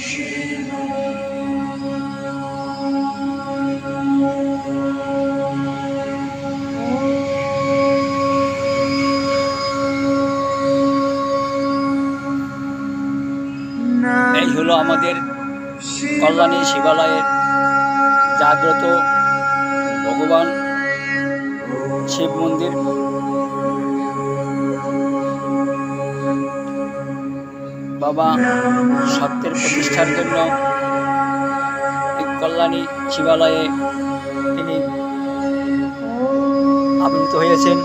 এই হলো আমাদের কল্যাণী শিবালয়ের জাগ্রত ভগবান শিব মন্দির। বাবা সত্যের প্রতিষ্ঠার জন্য কল্যাণী শিবালয়ে তিনি আবির্ভূত হয়েছেন।